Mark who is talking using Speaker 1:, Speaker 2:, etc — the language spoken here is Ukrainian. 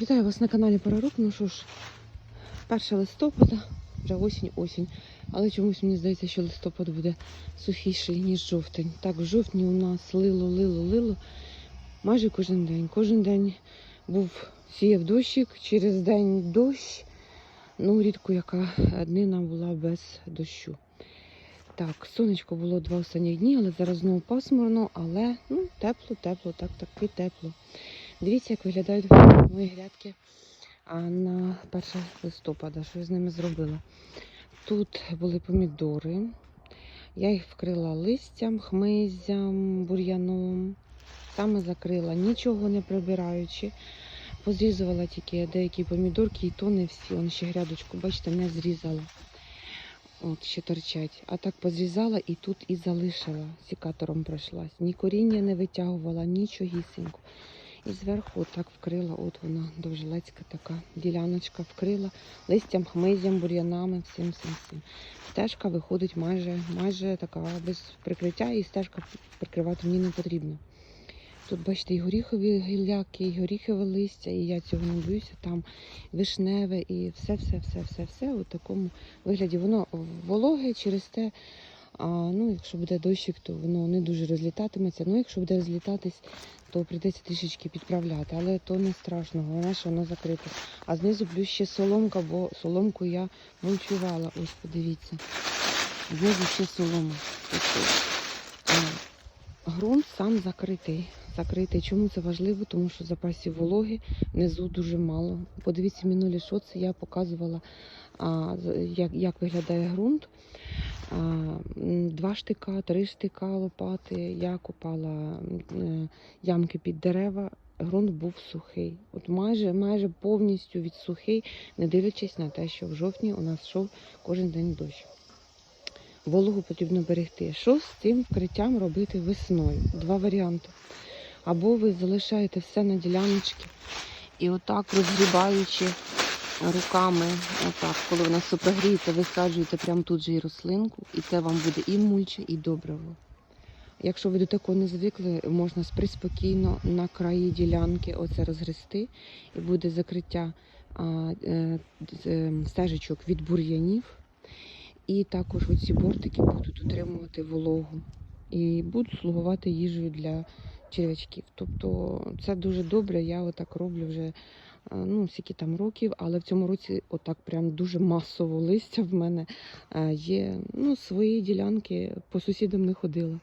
Speaker 1: Вітаю вас на каналі Парарук. Ну що ж, 1 листопада, вже осінь-осінь. Але чомусь мені здається, що листопад буде сухіший, ніж жовтень. Так, в жовтні у нас лило, лило, лило майже кожен день. Кожен день був сіяв дощик, через день дощ. Ну, рідко яка днина була без дощу. Так, сонечко було два останні дні, але зараз знову пасмурно, але ну, тепло, тепло, так, таки тепло. Дивіться, як виглядають мої грядки на 1 листопада. Що я з ними зробила? Тут були помідори. Я їх вкрила листям, хмизям, бур'яном. Саме закрила, нічого не прибираючи. Позрізувала тільки деякі помідорки, і то не всі. Он ще грядочку, бачите, не зрізала. От ще торчать. А так позрізала і тут і залишила. Сікатором пройшлась. Ні коріння не витягувала, нічогісінько. Зверху так вкрила, от вона довжелецька така діляночка вкрила листям, хмизям, бур'янами, всім всім всім. Стежка виходить майже, майже така без прикриття, і стежка прикривати мені не потрібно. Тут, бачите, і горіхові гілляки, і горіхове листя, і я цього не боюся, там вишневе і все, все, все, все, все у такому вигляді. Воно вологе через те, а, ну, якщо буде дощик, то воно не дуже розлітатиметься. Ну, якщо буде розлітатись, то прийдеться трішечки підправляти, але то не страшно, головне, що воно закрите. А знизу плюс ще соломка, бо соломку я мульчувала. Ось подивіться. Знизу ще солома. Тобто, а, Ґрунт сам закритий. Закритий. Чому це важливо? Тому що запасів вологи внизу дуже мало. Подивіться минулі шоци, я показувала, а, як, як виглядає ґрунт. Два штика, три штика лопати. Я копала е, ямки під дерева. Ґрунт був сухий. От майже, майже повністю відсухий, не дивлячись на те, що в жовтні у нас йшов кожен день дощ. Вологу потрібно берегти. Що з цим вкриттям робити весною? Два варіанти. Або ви залишаєте все на діляночці і отак розгрібаючи руками, отак, коли вона все прогріється, висаджуєте прямо тут же і рослинку, і це вам буде і мульча, і добриво. Якщо ви до такого не звикли, можна спокійно на краї ділянки оце розгрести, і буде закриття а, е, е, стежечок від бур'янів. І також оці бортики будуть утримувати вологу і будуть слугувати їжею для черв'ячків. Тобто це дуже добре. Я отак роблю вже е, ну, скільки там років, але в цьому році отак прям дуже масово листя в мене е, є. Ну, свої ділянки по сусідам не ходила.